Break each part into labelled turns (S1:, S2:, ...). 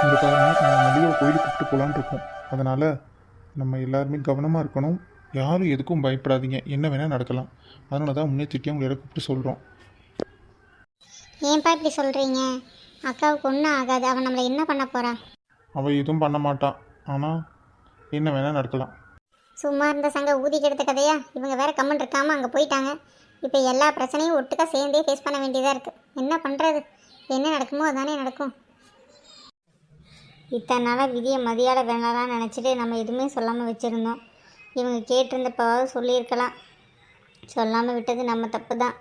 S1: கோயிலுக்கு கூப்பிட்டு போகலான்னு இருக்கோம். அதனால் நம்ம எல்லாருமே கவனமாக இருக்கணும். யாரும் எதுக்கும் பயப்படாதீங்க. என்ன வேணால் நடக்கலாம். அதனால தான் முன்னெச்சரிக்கையாக உங்களை கூப்பிட்டு சொல்கிறோம்
S2: ஏன்ப்பா இப்படி சொல்கிறீங்க அக்காவுக்கு ஒன்றும் ஆகாது. அவன் நம்மளை என்ன பண்ண போறா?
S1: அவள் எதுவும் பண்ண மாட்டான் ஆனால் என்ன வேணால் நடக்கலாம்.
S2: சும்மா இருந்த சங்க ஊதி கெடுத்த கதையா? இவங்க வேற கம்மன் இருக்காம அங்கே போயிட்டாங்க. இப்போ எல்லா பிரச்சனையும் ஒட்டுக்கா சேர்ந்தே ஃபேஸ் பண்ண வேண்டியதாக இருக்குது என்ன பண்ணுறது என்ன நடக்குமோ அதானே நடக்கும். இத்தனை நாளாக விதியை மதியாட வேணாலாம் நினச்சிட்டு நம்ம எதுவுமே சொல்லாமல் வச்சுருந்தோம். இவங்க கேட்டிருந்தப்பாவது சொல்லியிருக்கலாம். சொல்லாமல் விட்டது நம்ம தப்பு தான்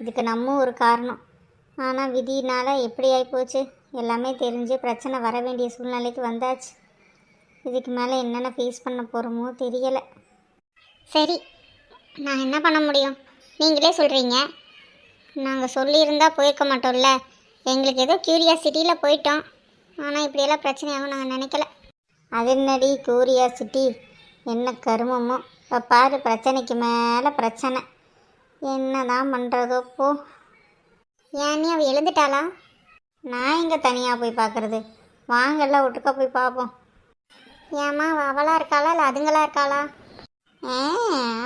S2: இதுக்கு நம்ம ஒரு காரணம். ஆனால் விதினால் எப்படி ஆகிப்போச்சு எல்லாமே தெரிஞ்சு பிரச்சனை வர வேண்டிய சூழ்நிலைக்கு வந்தாச்சு. இதுக்கு மேலே என்னென்ன ஃபேஸ் பண்ண போகிறோமோ தெரியலை. சரி நான் என்ன பண்ண முடியும்? நீங்களே சொல்கிறீங்க நாங்கள் சொல்லியிருந்தால் போயிருக்க மாட்டோம்ல. எங்களுக்கு ஏதோ க்யூரியாசிட்டியில் போயிட்டோம். ஆனால் இப்படியெல்லாம் பிரச்சனையாகும் நாங்கள் நினைக்கல. அது என்னடி க்யூரியாசிட்டி என்ன கருமமோ? இப்போ பாரு பிரச்சனைக்கு மேலே பிரச்சனை. என்ன தான் பண்ணுறதோ போ ஏன்னே அவள் எழுந்துட்டாளா? நான் இங்கே தனியாக போய் பார்க்குறது வாங்கல்ல ஒட்டுக்கா போய் பார்ப்போம் ஏம்மா அவளாக இருக்காளா இல்லை அதுங்களா இருக்காளா? ஏ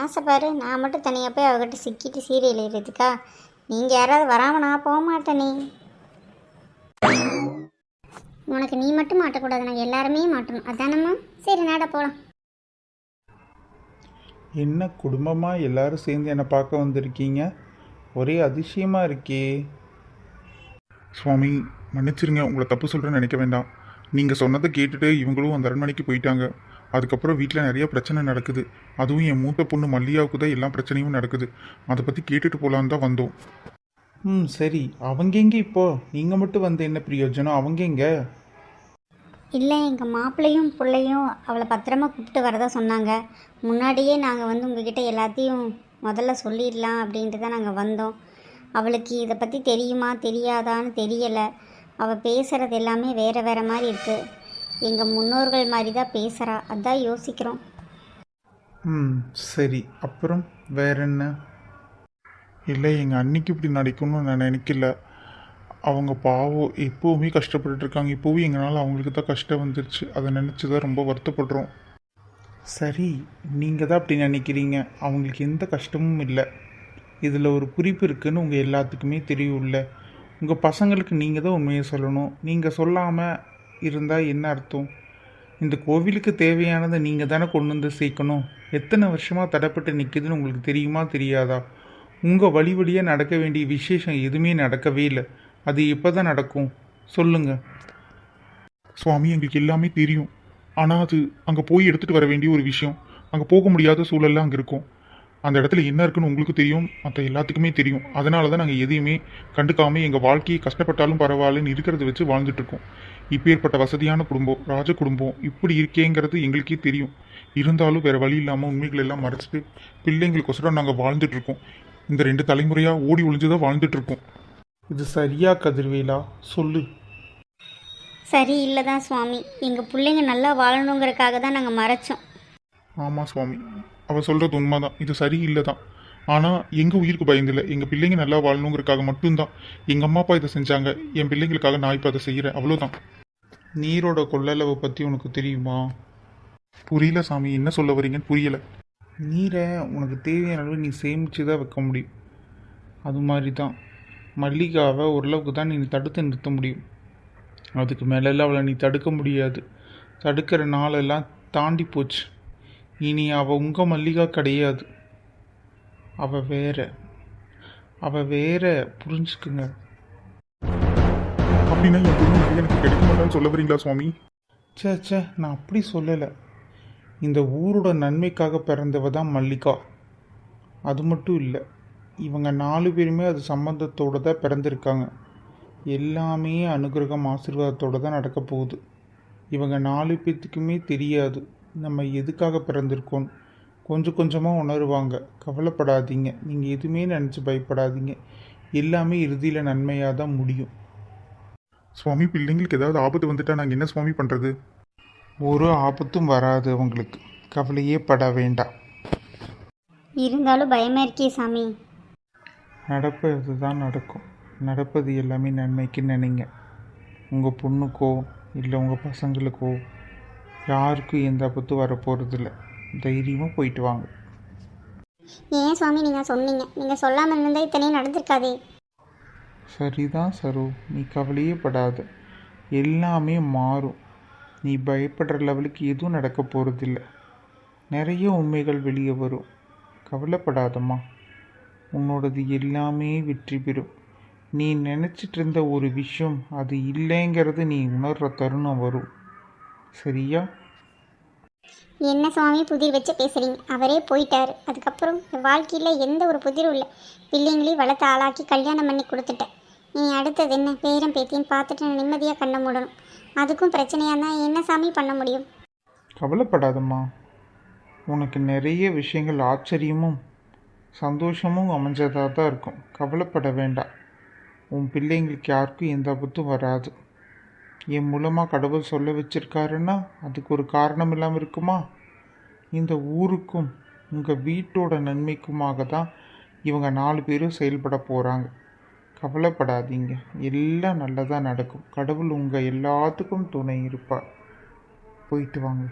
S2: ஆசைப்பாரு நான் மட்டும் தனியாக போய் அவகிட்ட சிக்கிட்டு சீரியல் எழுதுக்கா நீங்கள் யாராவது வராமல் நான் போக மாட்டேனே. உனக்கு நீ மட்டும் மாட்டக்கூடாது நாங்கள் எல்லாருமே மாட்டணும் அதானம்மா? சரி நட போகலாம்
S1: என்ன குடும்பமாக எல்லாரும் சேர்ந்து என்னை பார்க்க வந்திருக்கீங்க? ஒரே அதிசயமாக இருக்கே. சுவாமி மன்னிச்சிருங்க உங்களை தப்பு சொல்கிறேன்னு நினைக்க வேண்டாம். நீங்கள் சொன்னதை கேட்டுட்டு இவங்களும் அந்த அரண்மனைக்கு போயிட்டாங்க. அதுக்கப்புறம் வீட்டில் நிறைய பிரச்சனை நடக்குது. அதுவும் என் மூத்த பொண்ணு மல்லியாவுக்கு தான் எல்லா பிரச்சனையும் நடக்குது. அதை பற்றி கேட்டுட்டு போகலான்னு தான் வந்தோம். ம் சரி. அவங்க எங்கே இப்போ? நீங்கள் மட்டும் வந்து என்ன பிரயோஜனம்? அவங்க எங்கே?
S2: இல்லை எங்கள் மாப்பிள்ளையும் பிள்ளையும் அவளை பத்திரமா கூப்பிட்டு வரதா சொன்னாங்க. முன்னாடியே நாங்கள் வந்து உங்ககிட்ட எல்லாத்தையும் முதல்ல சொல்லிடலாம் அப்படின்ட்டு தான் நாங்கள் வந்தோம். அவளுக்கு இதை பற்றி தெரியுமா தெரியாதான்னு தெரியலை. அவள் பேசுகிறது எல்லாமே வேறு வேறு மாதிரி இருக்குது எங்கள் முன்னோர்கள் மாதிரி தான் பேசுகிறா அதான் யோசிக்கிறோம்.
S1: ம் சரி. அப்புறம் வேற என்ன? இல்லை எங்கள் அன்னைக்கு இப்படி நடிக்கணும்னு நான் நினைக்கல. அவங்க பாவம் எப்போவுமே கஷ்டப்பட்டுட்டு இருக்காங்க இப்போவும் எங்களால் அவங்களுக்கு தான் கஷ்டம் வந்துருச்சு. அதை நினச்சி தான் ரொம்ப வருத்தப்படுறோம். சரி நீங்கள் தான் அப்படி நினைக்கிறீங்க. அவங்களுக்கு எந்த கஷ்டமும் இல்லை. இதில் ஒரு குறிப்பு இருக்குதுன்னு உங்கள் எல்லாத்துக்குமே தெரியும்ல. உங்கள் பசங்களுக்கு நீங்கள் தான் உண்மையை சொல்லணும். நீங்கள் சொல்லாமல் இருந்தால் என்ன அர்த்தம்? இந்த கோவிலுக்கு தேவையானதை நீங்கள் தானே கொண்டு வந்து சேர்க்கணும். எத்தனை வருஷமாக தடைப்பட்டு நிற்குதுன்னு உங்களுக்கு தெரியுமா தெரியாதா? உங்கள் வழி வழியாக நடக்க வேண்டிய விசேஷம் எதுவுமே நடக்கவே இல்லை. அது எப்போ தான் நடக்கும். சொல்லுங்கள் சுவாமி எங்களுக்கு எல்லாமே தெரியும். ஆனால் அது அங்கே போய் எடுத்துகிட்டு வர வேண்டிய ஒரு விஷயம். அங்கே போக முடியாத சூழல்லாம் அங்கே இருக்கும். அந்த இடத்துல என்ன இருக்குன்னு உங்களுக்கு தெரியும். மற்ற எல்லாத்துக்குமே தெரியும். அதனால தான் நாங்கள் எதையுமே கண்டுக்காமல் எங்கள் வாழ்க்கையை கஷ்டப்பட்டாலும் பரவாயில்லன்னு இருக்கிறத வச்சு வாழ்ந்துட்டுருக்கோம் இப்போ ஏற்பட்ட வசதியான குடும்பம் ராஜ குடும்பம் இப்படி இருக்கேங்கிறது எங்களுக்கே தெரியும். இருந்தாலும் வேறு வழி இல்லாமல் உண்மைகள் எல்லாம் மறைச்சிட்டு பிள்ளைங்களுக்கொசரம் நாங்கள் வாழ்ந்துட்டுருக்கோம் இந்த ரெண்டு தலைமுறையாக ஓடி ஒளிஞ்சு தான் வாழ்ந்துட்டு இருக்கோம். இது சரியா கதிர்வேலா? சொல்லு.
S2: சரி இல்லை தான் சுவாமி. எங்கள் பிள்ளைங்க நல்லா வாழணுங்கிறதுக்காக தான் நாங்கள் மறைச்சோம்.
S1: ஆமாம் சுவாமி. அவள் சொல்கிறது உண்மைதான். இது சரியில்லை தான். ஆனால் எங்கள் உயிருக்கு பயந்தில்லை எங்கள் பிள்ளைங்க நல்லா வாழணுங்கிறதுக்காக மட்டும்தான். எங்கள் அம்மா அப்பா இதை செஞ்சாங்க. என் பிள்ளைங்களுக்காக நான் இப்போ அதை செய்கிறேன் அவ்வளோதான் நீரோட கொள்ளளவை பற்றி உனக்கு தெரியுமா? புரியல சாமி. என்ன சொல்ல வரீங்கன்னு புரியலை. நீரை உனக்கு தேவையான அளவு நீ சேமித்து தான் வைக்க முடியும். அது மாதிரி தான் மல்லிகாவை ஓரளவுக்கு தான் நீ தடுத்து நிறுத்த முடியும். அதுக்கு மேலெல்லாம் அவளை நீ தடுக்க முடியாது. தடுக்கிற நாளெல்லாம் தாண்டி போச்சு. இனி அவள் உங்கள் மல்லிகா கிடையாது. அவள் வேற. அவள் வேற. புரிஞ்சுக்குங்க. அப்படின்னா என் பொண்ணு மல்லிகா எனக்கு கிடைக்க மாட்டான்னு சொல்ல வரீங்களா சுவாமி? சே சே நான் அப்படி சொல்லலை. இந்த ஊரோட நன்மைக்காக பிறந்தவ தான் மல்லிகா. அது மட்டும் இல்லை. இவங்க நாலு பேருமே அது சம்பந்தத்தோடு தான் பிறந்திருக்காங்க. எல்லாமே அனுகிரகம் ஆசீர்வாதத்தோடு தான் நடக்க போகுது. இவங்க நாலு பேர்த்துக்குமே தெரியாது நம்ம எதுக்காக பிறந்திருக்கோம் கொஞ்சம் கொஞ்சமாக உணருவாங்க. கவலைப்படாதீங்க. நீங்கள் எதுவுமே நினச்சி பயப்படாதீங்க. எல்லாமே இறுதியில் நன்மையாக தான் முடியும். சுவாமி பிள்ளைங்களுக்கு ஏதாவது ஆபத்து வந்துட்டா நாங்கள் என்ன சுவாமி பண்ணுறது ஒரு ஆபத்தும் வராது அவங்களுக்கு. கவலையே பட வேண்டாம்.
S2: இருந்தாலும் பயமாக இருக்கே சாமி.
S1: நடப்பது தான் நடக்கும். நடப்பது எல்லாமே நன்மைக்கு நினைங்க உங்கள் பொண்ணுக்கோ இல்லை உங்கள் பசங்களுக்கோ யாருக்கும் எந்த ஆபத்தும் வரப்போகிறதில்ல தைரியமாக போயிட்டு வாங்க.
S2: ஏன் சுவாமி நீங்கள் சொன்னீங்க. நீங்கள் சொல்லாமல் இருந்தால் இத்தனையும் நடந்திருக்காதே.
S1: சரிதான் சரு. நீ கவலையே படாத. எல்லாமே மாறும். நீ பயப்படுற லெவலுக்கு எதுவும் நடக்க போகிறதில்ல நிறைய உண்மைகள் வெளியே வரும். கவலைப்படாதம்மா. உன்னோடது எல்லாமே வெற்றி பெறும். நீ நினச்சிட்டு இருந்த ஒரு விஷயம் அது இல்லைங்கிறது நீ உணர்கிற தருணம் வரும். சரியா?
S2: என்ன சுவாமி புதிர் வச்சு பேசுகிறீங்க அவரே போயிட்டார். அதுக்கப்புறம் வாழ்க்கையில் எந்த ஒரு புதிரும் இல்லை. பிள்ளைங்களையும் வளர்த்து ஆளாக்கி கல்யாணம் பண்ணி கொடுத்துட்டேன். நீ அடுத்தது என்ன? பேரம் பேத்தின்னு பார்த்துட்டு நிம்மதியாக கண்ண மூடணும். அதுக்கும் பிரச்சனையாக இருந்தால் என்ன சாமி பண்ண முடியும்?
S1: கவலைப்படாதம்மா. உனக்கு நிறைய விஷயங்கள் ஆச்சரியமும் சந்தோஷமும் அமைஞ்சதாக தான் இருக்கும். கவலைப்பட வேண்டாம். உன் பிள்ளைங்களுக்கு யாருக்கும் எந்த ஆபத்தும் வராது. என் மூலமாக கடவுள் சொல்ல வச்சிருக்காருன்னா அதுக்கு ஒரு காரணம் இல்லாமல் இருக்குமா? இந்த ஊருக்கும் உங்கள் வீட்டோட நன்மைக்குமாக தான் இவங்க நாலு பேரும் செயல்பட போகிறாங்க கவலைப்படாதீங்க. எல்லாம் நல்லதாக நடக்கும். கடவுள் உங்கள் எல்லாத்துக்கும் துணை இருப்பார். போயிட்டு வாங்க.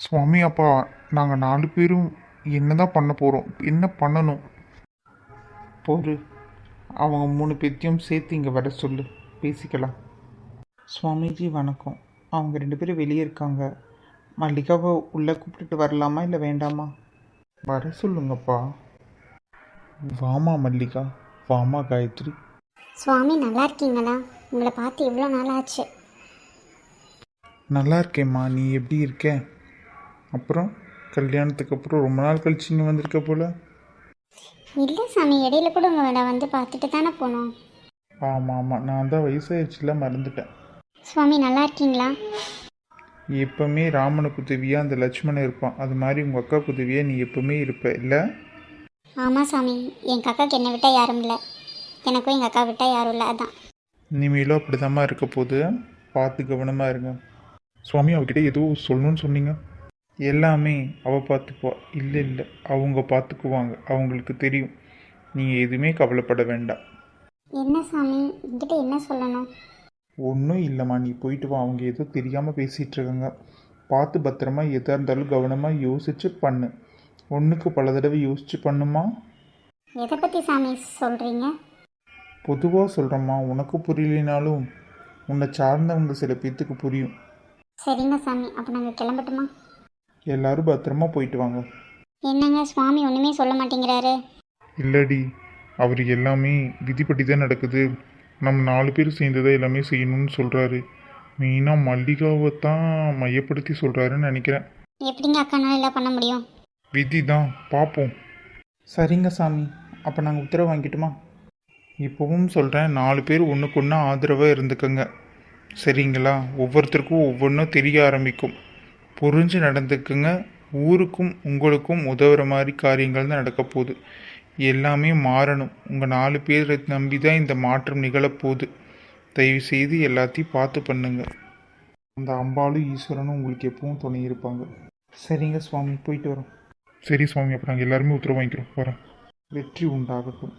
S1: சுவாமி அப்பா நாங்கள் நாலு பேரும் என்ன தான் பண்ண போகிறோம் என்ன பண்ணணும்? பொறு அவங்க மூணு பேர்த்தையும் சேர்த்து இங்கே வர சொல்லு. பேசிக்கலாம். சுவாமிஜி வணக்கம். அவங்க ரெண்டு பேரும் வெளியே இருக்காங்க. மல்லிகாவை உள்ளே கூப்பிட்டுட்டு வரலாமா இல்லை வேண்டாமா? வர சொல்லுங்கப்பா. வாமா மல்லிகா. வாமா காயத்ரி.
S2: சுவாமி நல்லா இருக்கீங்களா? உங்களை பார்த்து எவ்வளோ நாள் ஆச்சு
S1: நல்லா இருக்கேம்மா. நீ எப்படி இருக்க? அப்புறம்? கல்யாணத்துக்கு அப்புறம் ரொம்ப நாள் கழிச்சு இங்கே வந்திருக்க போல?
S2: இல்லை சாமி இடையில கூட உங்களை வந்து பார்த்துட்டு தானே போனோம்.
S1: ஆமாம் ஆமாம் நான் தான் வயசாயிடுச்சுல மறந்துட்டேன்.
S2: சுவாமி நல்லா இருக்கீங்களா?
S1: எப்பவுமே ராமனுக்கு உதவியாக அந்த லட்சுமணன் இருப்பான். அது மாதிரி உங்கள் அக்காவுக்கு உதவியாக நீ எப்பவுமே இருப்ப இல்லை?
S2: ஆமாம் சாமி என் அக்காவுக்கு என்னை விட்டால் யாரும் இல்லை. எனக்கும் எங்கள் அக்கா விட்டால் யாரும் இல்லை அதான்.
S1: இனிமேலும் அப்படிதாம்மா இருக்க போது பார்த்து கவனமாக இருங்க. சுவாமி அவகிட்ட ஏதோ சொல்லணும்னு சொன்னீங்க. எல்லாமே அவள் பார்த்துப்பா. இல்லை இல்லை. அவங்க பார்த்துக்குவாங்க. அவங்களுக்கு தெரியும். நீங்கள் எதுவுமே கவலைப்பட வேண்டாம்.
S2: என்ன சாமி? என்கிட்ட என்ன சொல்லணும்?
S1: ஒன்றும் இல்லைம்மா. நீ போயிட்டு வா. அவங்க ஏதோ தெரியாமல் பேசிகிட்டு இருக்காங்க. பார்த்து பத்திரமா எதாக இருந்தாலும் கவனமாக யோசிச்சு பண்ணு. ஒன்றுக்கு பல தடவை யோசிச்சு பண்ணுமா?
S2: எதை பற்றி சாமி சொல்கிறீங்க
S1: பொதுவாக சொல்கிறேம்மா உனக்கு புரியலைனாலும் உன்னை சார்ந்தவங்க சில பேர்த்துக்கு புரியும்.
S2: சரிங்க சாமி. அப்போ நாங்கள் கிளம்பட்டுமா?
S1: எல்லாரும் பத்திரமா போயிட்டு வாங்க.
S2: என்னங்க சுவாமி ஒன்றுமே சொல்ல மாட்டேங்கிறாரு?
S1: இல்லடி அவர் எல்லாமே விதிப்படி தான் நடக்குது. நம்ம நாலு பேர் சேர்ந்து தான் எல்லாமே செய்யணும்னு சொல்கிறாரு மெயினாக மல்லிகாவை தான் மையப்படுத்தி சொல்கிறாருன்னு நினைக்கிறேன்.
S2: எப்படிங்க அக்கானால எல்லாம் பண்ண முடியும்?
S1: விதி தான் பார்ப்போம் சரிங்க சாமி அப்போ நாங்கள் உத்தரவு வாங்கிட்டுமா? இப்போவும் சொல்கிறேன் நாலு பேர் ஒன்றுக்கு ஒன்று ஆதரவாக இருந்துக்கங்க. சரிங்களா? ஒவ்வொருத்தருக்கும் ஒவ்வொன்றும் தெரிய ஆரம்பிக்கும். புரிஞ்சு நடந்துக்குங்க. ஊருக்கும் உங்களுக்கும் உதவுற மாதிரி காரியங்கள் தான் நடக்க போகுது. எல்லாமே மாறணும். உங்கள் நாலு பேரை நம்பி தான் இந்த மாற்றம் நிகழப்போகுது. தயவு செய்து எல்லாத்தையும் பார்த்து பண்ணுங்க. அந்த அம்பாலும் ஈஸ்வரனும் உங்களுக்கு எப்பவும் துணை இருப்பாங்க. சரிங்க சுவாமி போயிட்டு வரோம். சரி சுவாமி அப்போ நாங்கள் எல்லாருமே உத்தரவு வாங்கிக்கிறோம். வரோம் வெற்றி உண்டாகட்டும்.